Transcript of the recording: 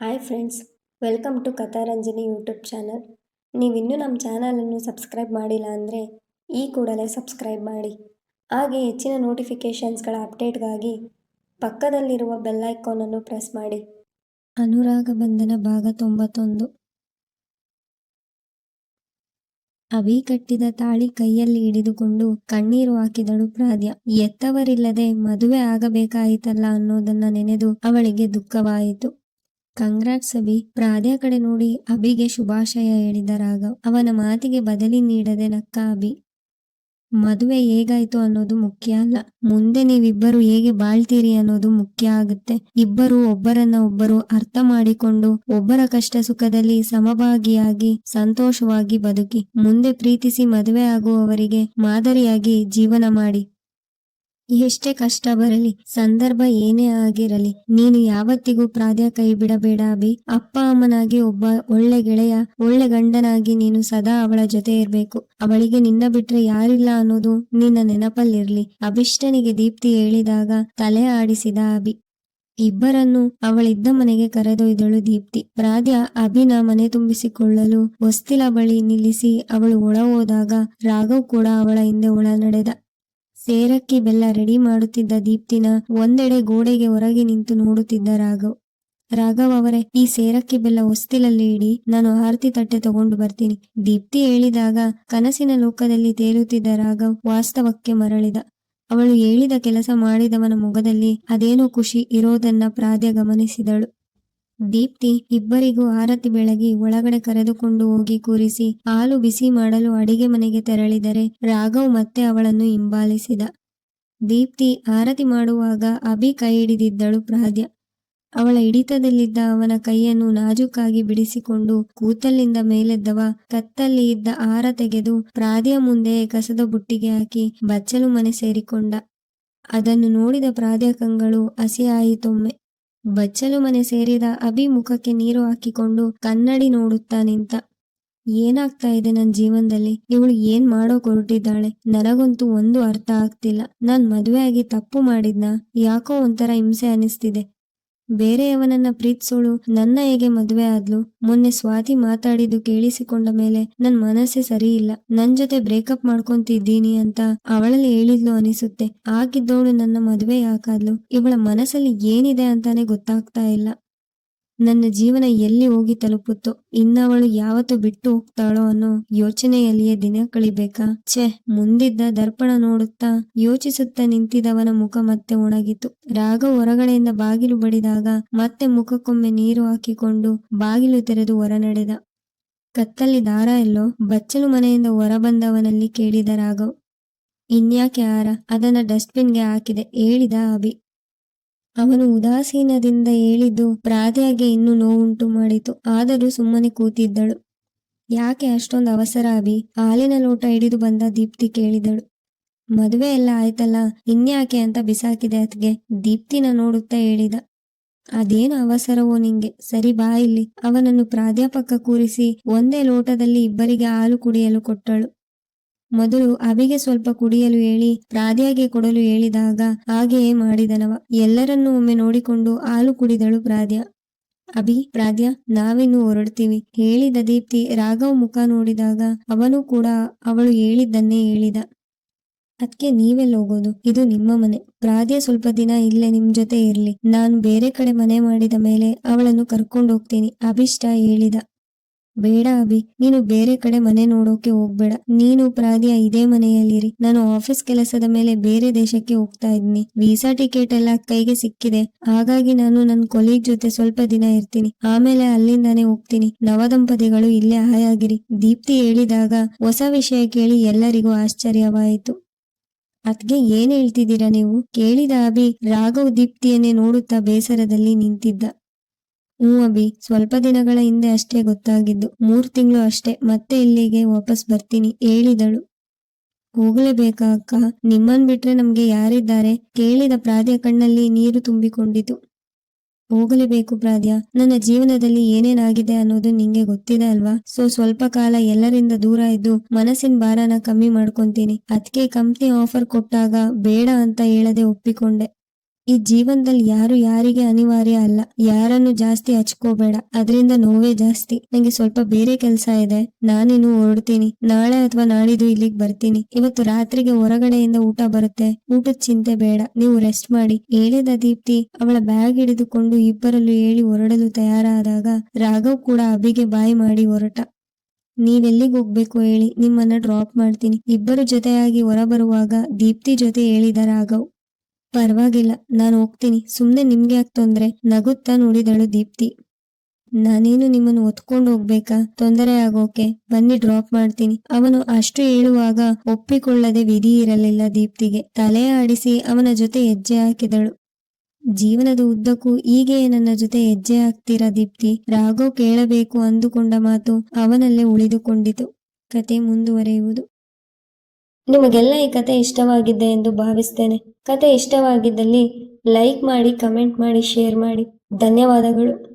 Hi friends, welcome to Katharanjani YouTube channel. ನೀವಿನ್ನೂ ನಮ್ಮ ಚಾನಲನ್ನು ಸಬ್ಸ್ಕ್ರೈಬ್ ಮಾಡಿಲ್ಲ ಅಂದರೆ ಈ ಕೂಡಲೇ ಸಬ್ಸ್ಕ್ರೈಬ್ ಮಾಡಿ. ಹಾಗೆ ಹೆಚ್ಚಿನ ನೋಟಿಫಿಕೇಷನ್ಸ್ಗಳ ಅಪ್ಡೇಟ್ಗಾಗಿ ಪಕ್ಕದಲ್ಲಿರುವ ಬೆಲ್ ಐಕಾನನ್ನು ಪ್ರೆಸ್ ಮಾಡಿ. ಅನುರಾಗ ಬಂಧನ ಭಾಗ ತೊಂಬತ್ತೊಂದು. ಅಭಿ ಕಟ್ಟಿದ ತಾಳಿ ಕೈಯಲ್ಲಿ ಹಿಡಿದುಕೊಂಡು ಕಣ್ಣೀರು ಹಾಕಿದಳು ಪ್ರಾದ್ಯ. ಎತ್ತವರಿಲ್ಲದೆ ಮದುವೆ ಆಗಬೇಕಾಯಿತಲ್ಲ ಅನ್ನೋದನ್ನ ನೆನೆದು ಅವಳಿಗೆ ದುಃಖವಾಯಿತು. ಕಂಗ್ರಾಟ್ಸ್ ಅಭಿ ಪ್ರಾದ್ಯ ಕಡೆ ನೋಡಿ ಅಭಿಗೆ ಶುಭಾಶಯ ಹೇಳಿದ ರಾಘವ್. ಅವನ ಮಾತಿಗೆ ಬದಲಿ ನೀಡದೆ ನಕ್ಕ ಅಭಿ. ಮದುವೆ ಹೇಗಾಯ್ತು ಅನ್ನೋದು ಮುಖ್ಯ ಅಲ್ಲ. ಮುಂದೆ ನೀವಿಬ್ಬರು ಹೇಗೆ ಬಾಳ್ತೀರಿ ಅನ್ನೋದು ಮುಖ್ಯ ಆಗುತ್ತೆ. ಇಬ್ಬರು ಒಬ್ಬರನ್ನ ಒಬ್ಬರು ಅರ್ಥ ಮಾಡಿಕೊಂಡು ಒಬ್ಬರ ಕಷ್ಟ ಸುಖದಲ್ಲಿ ಸಮಭಾಗಿಯಾಗಿ ಸಂತೋಷವಾಗಿ ಬದುಕಿ, ಮುಂದೆ ಪ್ರೀತಿಸಿ ಮದುವೆ ಆಗುವವರಿಗೆ ಮಾದರಿಯಾಗಿ ಜೀವನ ಮಾಡಿ. ಎಷ್ಟೇ ಕಷ್ಟ ಬರಲಿ, ಸಂದರ್ಭ ಏನೇ ಆಗಿರಲಿ, ನೀನು ಯಾವತ್ತಿಗೂ ಪ್ರಾದ್ಯ ಕೈ ಬಿಡಬೇಡ ಅಭಿ. ಅಪ್ಪ ಅಮ್ಮನಾಗಿ ಒಬ್ಬ ಒಳ್ಳೆ ಗೆಳೆಯ, ಒಳ್ಳೆ ಗಂಡನಾಗಿ ನೀನು ಸದಾ ಅವಳ ಜೊತೆ ಇರ್ಬೇಕು. ಅವಳಿಗೆ ನಿನ್ನ ಬಿಟ್ರೆ ಯಾರಿಲ್ಲ ಅನ್ನೋದು ನಿನ್ನ ನೆನಪಲ್ಲಿರ್ಲಿ. ಅಭಿಷ್ಟನಿಗೆ ದೀಪ್ತಿ ಹೇಳಿದಾಗ ತಲೆ ಆಡಿಸಿದ ಅಭಿ. ಇಬ್ಬರನ್ನು ಅವಳಿದ್ದ ಮನೆಗೆ ಕರೆದೊಯ್ದಳು ದೀಪ್ತಿ. ಪ್ರಾದ್ಯ ಅಭಿನ ಮನೆ ತುಂಬಿಸಿಕೊಳ್ಳಲು ಹೊಸ್ತಿಲ ಬಳಿ ನಿಲ್ಲಿಸಿ ಅವಳು ಒಳ ಹೋದಾಗ ರಾಘವ್ ಕೂಡ ಅವಳ ಹಿಂದೆ ಒಳ ನಡೆದ ಸೇರಕ್ಕಿ ಬೆಲ್ಲ ರೆಡಿ ಮಾಡುತ್ತಿದ್ದ ದೀಪ್ತಿನ ಒಂದೆಡೆ ಗೋಡೆಗೆ ಹೊರಗೆ ನಿಂತು ನೋಡುತ್ತಿದ್ದ ರಾಘವ್. ರಾಘವ್ ಅವರೇ, ಈ ಸೇರಕ್ಕೆ ಬೆಲ್ಲ ಹೊಸ್ತಿಲಲ್ಲಿ ಇಡಿ, ನಾನು ಆರತಿ ತಟ್ಟೆ ತಗೊಂಡು ಬರ್ತೀನಿ. ದೀಪ್ತಿ ಹೇಳಿದಾಗ ಕನಸಿನ ಲೋಕದಲ್ಲಿ ತೇಲುತ್ತಿದ್ದ ರಾಘವ್ ವಾಸ್ತವಕ್ಕೆ ಮರಳಿದ. ಅವಳು ಹೇಳಿದ ಕೆಲಸ ಮಾಡಿದವನ ಮುಖದಲ್ಲಿ ಅದೇನೋ ಖುಷಿ ಇರೋದನ್ನ ಪ್ರಾದ್ಯ ಗಮನಿಸಿದಳು. ದೀಪ್ತಿ, ಇಬ್ಬರಿಗೂ ಆರತಿ ಬೆಳಗಿ ಒಳಗಡೆ ಕರೆದುಕೊಂಡು ಹೋಗಿ ಕೂರಿಸಿ ಹಾಲು ಬಿಸಿ ಮಾಡಲು ಅಡಿಗೆ ಮನೆಗೆ ತೆರಳಿದರೆ ರಾಘವ್ ಮತ್ತೆ ಅವಳನ್ನು ಹಿಂಬಾಲಿಸಿದ. ದೀಪ್ತಿ ಆರತಿ ಮಾಡುವಾಗ ಅಭಿ ಕೈ ಹಿಡಿದಿದ್ದಳು ಪ್ರಾದ್ಯ ಅವಳ ಹಿಡಿತದಲ್ಲಿದ್ದ ಅವನ ಕೈಯನ್ನು ನಾಜೂಕಾಗಿ ಬಿಡಿಸಿಕೊಂಡು ಕೂತಲ್ಲಿಂದ ಮೇಲೆದ್ದವ ಕತ್ತಲ್ಲಿ ಇದ್ದ ಆರ ತೆಗೆದು ಪ್ರಾದ್ಯ ಮುಂದೆ ಕಸದ ಬುಟ್ಟಿಗೆ ಹಾಕಿ ಬಚ್ಚಲು ಮನೆ ಸೇರಿಕೊಂಡ. ಅದನ್ನು ನೋಡಿದ ಪ್ರಾದ್ಯ ಕಂಗಳು ಹಸಿಯಾಯಿತೊಮ್ಮೆ ಬಚ್ಚಲು ಮನೆ ಸೇರಿದ ಅಭಿ ಮುಖಕ್ಕೆ ನೀರು ಹಾಕಿಕೊಂಡು ಕನ್ನಡಿ ನೋಡುತ್ತಾ ನಿಂತ, ಏನಾಗ್ತಾ ಇದೆ ನನ್ನ ಜೀವನದಲ್ಲಿ? ಇವಳು ಏನ್ ಮಾಡೋಕ್ ಹೊರಟಿದ್ದಾಳೆ ನನಗಂತೂ ಒಂದು ಅರ್ಥ ಆಗ್ತಿಲ್ಲ. ನಾನ್ ಮದುವೆ ಆಗಿ ತಪ್ಪು ಮಾಡಿದ್ನ? ಯಾಕೋ ಒಂಥರ ಹಿಂಸೆ ಅನಿಸ್ತಿದೆ. ಬೇರೆಯವನನ್ನ ಪ್ರೀತಿಸೋಳು, ನನ್ನ ಹೇಗೆ ಮದುವೆ ಆದ್ಲು? ಮೊನ್ನೆ ಸ್ವಾತಿ ಮಾತಾಡಿದ್ದು ಕೇಳಿಸಿಕೊಂಡ ಮೇಲೆ ನನ್ ಮನಸ್ಸೇ ಸರಿ ಇಲ್ಲ ನನ್ ಜೊತೆ ಬ್ರೇಕಪ್ ಮಾಡ್ಕೊಂತಿದ್ದೀನಿ ಅಂತ ಅವಳಲ್ಲಿ ಹೇಳಿದ್ಲು ಅನಿಸುತ್ತೆ. ಆಗಿದ್ದವಳು ನನ್ನ ಮದುವೆ ಯಾಕಾದ್ಲು? ಇವಳ ಮನಸ್ಸಲ್ಲಿ ಏನಿದೆ ಅಂತಾನೆ ಗೊತ್ತಾಗ್ತಾ ಇಲ್ಲ. ನನ್ನ ಜೀವನ ಎಲ್ಲಿ ಹೋಗಿ ತಲುಪುತ್ತೋ, ಇನ್ನವಳು ಯಾವತ್ತು ಬಿಟ್ಟು ಹೋಗ್ತಾಳೋ ಅನ್ನೋ ಯೋಚನೆಯಲ್ಲಿಯೇ ದಿನ ಕಳಿಬೇಕಾ? ಛೆ, ಮುಂದಿದ್ದ ದರ್ಪಣ ನೋಡುತ್ತಾ ಯೋಚಿಸುತ್ತಾ ನಿಂತಿದವನ ಮುಖ ಮತ್ತೆ ಒಣಗಿತು. ರಾಗ ಹೊರಗಡೆಯಿಂದ ಬಾಗಿಲು ಬಡಿದಾಗ ಮತ್ತೆ ಮುಖಕ್ಕೊಮ್ಮೆ ನೀರು ಹಾಕಿಕೊಂಡು ಬಾಗಿಲು ತೆರೆದು ಹೊರ ನಡೆದ ಕತ್ತಲ್ಲಿ ದಾರ ಎಲ್ಲೋ? ಬಚ್ಚಲು ಮನೆಯಿಂದ ಹೊರಬಂದವನಲ್ಲಿ ಕೇಳಿದ ರಾಘವ್. ಇನ್ಯಾಕೆ ಆರ ಅದನ್ನ ಡಸ್ಟ್ಬಿನ್ಗೆ ಹಾಕಿದೆ, ಹೇಳಿದ ಅಭಿ. ಅವನು ಉದಾಸೀನದಿಂದ ಹೇಳಿದ್ದು ಪ್ರಾದ್ಯಾಗೆ ಇನ್ನೂ ನೋವುಂಟು ಮಾಡಿತು. ಆದರೂ ಸುಮ್ಮನೆ ಕೂತಿದ್ದಳು. ಯಾಕೆ ಅಷ್ಟೊಂದು ಅವಸರ ಅಭಿ? ಹಾಲಿನ ಲೋಟ ಹಿಡಿದು ಬಂದ ದೀಪ್ತಿ ಕೇಳಿದಳು. ಮದುವೆ ಎಲ್ಲ ಆಯ್ತಲ್ಲ? ಇನ್ಯಾಕೆ ಅಂತ ಬಿಸಾಕಿದೆ ಅತ್ಗೆ ದೀಪ್ತಿನ ನೋಡುತ್ತಾ ಹೇಳಿದ. ಅದೇನು ಅವಸರವೋ ನಿಂಗೆ? ಸರಿ ಬಾ ಇಲ್ಲಿ. ಅವನನ್ನು ಪ್ರಾಧ್ಯಾಪಕ ಕೂರಿಸಿ ಒಂದೇ ಲೋಟದಲ್ಲಿ ಇಬ್ಬರಿಗೆ ಹಾಲು ಕುಡಿಯಲು ಕೊಟ್ಟಳು. ಮೊದಲು ಅಭಿಗೆ ಸ್ವಲ್ಪ ಕುಡಿಯಲು ಹೇಳಿ, ಪ್ರಾದ್ಯಾಗೆ ಕೊಡಲು ಹೇಳಿದಾಗ ಹಾಗೆಯೇ ಮಾಡಿದನವ. ಎಲ್ಲರನ್ನೂ ಒಮ್ಮೆ ನೋಡಿಕೊಂಡು ಹಾಲು ಕುಡಿದಳು ಪ್ರಾದ್ಯ. ಅಭಿ, ಪ್ರಾದ್ಯ, ನಾವಿನ್ನು ಹೊರಡ್ತೀವಿ. ಹೇಳಿದ ದೀಪ್ತಿ ರಾಘವ್ ಮುಖ ನೋಡಿದಾಗ ಅವನು ಕೂಡ ಅವಳು ಹೇಳಿದ್ದನ್ನೇ ಹೇಳಿದ. ಅದಕ್ಕೆ ನೀವೆಲ್ಲ ಹೋಗೋದು? ಇದು ನಿಮ್ಮ ಮನೆ. ಪ್ರಾದ್ಯ ಸ್ವಲ್ಪ ದಿನ ಇಲ್ಲೇ ನಿಮ್ ಜೊತೆ ಇರ್ಲಿ. ನಾನು ಬೇರೆ ಕಡೆ ಮನೆ ಮಾಡಿದ ಮೇಲೆ ಅವಳನ್ನು ಕರ್ಕೊಂಡು ಹೋಗ್ತೀನಿ, ಅಭಿಷ್ಟ ಹೇಳಿದ. ಬೇಡ ಅಭಿ, ನೀನು ಬೇರೆ ಕಡೆ ಮನೆ ನೋಡೋಕೆ ಹೋಗ್ಬೇಡ. ನೀನು ಪ್ರಾದ್ಯ ಇದೇ ಮನೆಯಲ್ಲಿರಿ. ನಾನು ಆಫೀಸ್ ಕೆಲಸದ ಮೇಲೆ ಬೇರೆ ದೇಶಕ್ಕೆ ಹೋಗ್ತಾ ಇದ್ದೀನಿ. ವೀಸಾ ಟಿಕೆಟ್ ಎಲ್ಲ ಕೈಗೆ ಸಿಕ್ಕಿದೆ. ಹಾಗಾಗಿ ನಾನು ನನ್ನ ಕೊಲೀಗ್ ಜೊತೆ ಸ್ವಲ್ಪ ದಿನ ಇರ್ತೀನಿ. ಆಮೇಲೆ ಅಲ್ಲಿಂದಾನೆ ಹೋಗ್ತೀನಿ. ನವದಂಪತಿಗಳು ಇಲ್ಲೇ ಹಾಯಾಗಿರಿ. ದೀಪ್ತಿ ಹೇಳಿದಾಗ ಹೊಸ ವಿಷಯ ಕೇಳಿ ಎಲ್ಲರಿಗೂ ಆಶ್ಚರ್ಯವಾಯಿತು. ಅದ್ಗೆ ಏನ್ ಹೇಳ್ತಿದ್ದೀರಾ ನೀವು? ಕೇಳಿದ ಅಭಿ, ರಾಘವ್ ದೀಪ್ತಿಯನ್ನೇ ನೋಡುತ್ತಾ ಬೇಸರದಲ್ಲಿ ನಿಂತಿದ್ದ. ಹ್ಞೂ ಅಭಿ, ಸ್ವಲ್ಪ ದಿನಗಳ ಹಿಂದೆ ಅಷ್ಟೇ ಗೊತ್ತಾಗಿದ್ದು. ಮೂರ್ ತಿಂಗಳು ಅಷ್ಟೇ, ಮತ್ತೆ ಇಲ್ಲಿಗೆ ವಾಪಸ್ ಬರ್ತೀನಿ, ಹೇಳಿದಳು. ಹೋಗಲೇಬೇಕಾ ಅಕ್ಕ? ನಿಮ್ಮನ್ ಬಿಟ್ರೆ ನಮ್ಗೆ ಯಾರಿದ್ದಾರೆ? ಕೇಳಿದ ಪ್ರಾದ್ಯ ಕಣ್ಣಲ್ಲಿ ನೀರು ತುಂಬಿಕೊಂಡಿತು. ಹೋಗಲೇಬೇಕು ಪ್ರಾದ್ಯ ನನ್ನ ಜೀವನದಲ್ಲಿ ಏನೇನಾಗಿದೆ ಅನ್ನೋದು ನಿಂಗೆ ಗೊತ್ತಿದೆ ಅಲ್ವಾ? ಸೊ, ಸ್ವಲ್ಪ ಕಾಲ ಎಲ್ಲರಿಂದ ದೂರ ಇದ್ದು ಮನಸ್ಸಿನ ಭಾರನ ಕಮ್ಮಿ ಮಾಡ್ಕೊಂತೀನಿ. ಅದಕ್ಕೆ ಕಂಪ್ನಿ ಆಫರ್ ಕೊಟ್ಟಾಗ ಬೇಡ ಅಂತ ಹೇಳದೆ ಒಪ್ಪಿಕೊಂಡೆ. ಈ ಜೀವನದಲ್ಲಿ ಯಾರು ಯಾರಿಗೆ ಅನಿವಾರ್ಯ ಅಲ್ಲ. ಯಾರನ್ನು ಜಾಸ್ತಿ ಹಚ್ಕೋಬೇಡ. ಅದರಿಂದ ನೋವೇ ಜಾಸ್ತಿ. ನಂಗೆ ಸ್ವಲ್ಪ ಬೇರೆ ಕೆಲಸ ಇದೆ. ನಾನಿನ್ನು ಹೊರಡ್ತೀನಿ ನಾಳೆ ಅಥವಾ ನಾಳಿದು ಇಲ್ಲಿಗೆ ಬರ್ತೀನಿ. ಇವತ್ತು ರಾತ್ರಿಗೆ ಹೊರಗಡೆಯಿಂದ ಊಟ ಬರುತ್ತೆ. ಊಟದ ಚಿಂತೆ ಬೇಡ. ನೀವು ರೆಸ್ಟ್ ಮಾಡಿ. ಹೇಳಿದ ದೀಪ್ತಿ ಅವಳ ಬ್ಯಾಗ್ ಹಿಡಿದುಕೊಂಡು ಇಬ್ಬರಲ್ಲೂ ಹೇಳಿ ಹೊರಡಲು ತಯಾರಾದಾಗ ರಾಘವ್ ಕೂಡ ಅಭಿಗೆ ಬಾಯಿ ಮಾಡಿ ಹೊರಟ. ನೀವೆಲ್ಲಿಗೆ ಹೋಗ್ಬೇಕು ಹೇಳಿ. ನಿಮ್ಮನ್ನ ಡ್ರಾಪ್ ಮಾಡ್ತೀನಿ. ಇಬ್ಬರು ಜೊತೆಯಾಗಿ ಹೊರಬರುವಾಗ ದೀಪ್ತಿ ಜೊತೆ ಹೇಳಿದ ರಾಘವ್. ಪರವಾಗಿಲ್ಲ, ನಾನು ಹೋಗ್ತೀನಿ. ಸುಮ್ನೆ ನಿಮ್ಗೆ ಯಾಕೆ ತೊಂದ್ರೆ? ನಗುತ್ತಾ ನೋಡಿದಳು ದೀಪ್ತಿ. ನಾನೇನು ನಿಮ್ಮನ್ನು ಒತ್ಕೊಂಡು ಹೋಗ್ಬೇಕಾ? ತೊಂದರೆ ಆಗೋಕೆ? ಬನ್ನಿ, ಡ್ರಾಪ್ ಮಾಡ್ತೀನಿ. ಅವನು ಅಷ್ಟು ಹೇಳುವಾಗ ಒಪ್ಪಿಕೊಳ್ಳದೆ ವಿಧಿ ಇರಲಿಲ್ಲ ದೀಪ್ತಿಗೆ. ತಲೆ ಆಡಿಸಿ ಅವನ ಜೊತೆ ಹೆಜ್ಜೆ ಹಾಕಿದಳು. ಜೀವನದ ಉದ್ದಕ್ಕೂ ಹೀಗೆ ನನ್ನ ಜೊತೆ ಹೆಜ್ಜೆ ಹಾಕ್ತೀರಾ ದೀಪ್ತಿ? ರಾಗೋ ಕೇಳಬೇಕು ಅಂದುಕೊಂಡ ಮಾತು ಅವನಲ್ಲೇ ಉಳಿದುಕೊಂಡಿತು. ಕತೆ ಮುಂದುವರೆಯುವುದು. ನಿಮಗೆಲ್ಲ ಈ ಕತೆ ಇಷ್ಟವಾಗಿದೆ ಎಂದು ಭಾವಿಸ್ತೇನೆ. ಕತೆ ಇಷ್ಟವಾಗಿದ್ದಲ್ಲಿ ಲೈಕ್ ಮಾಡಿ ಕಮೆಂಟ್ ಮಾಡಿ ಶೇರ್ ಮಾಡಿ. ಧನ್ಯವಾದಗಳು.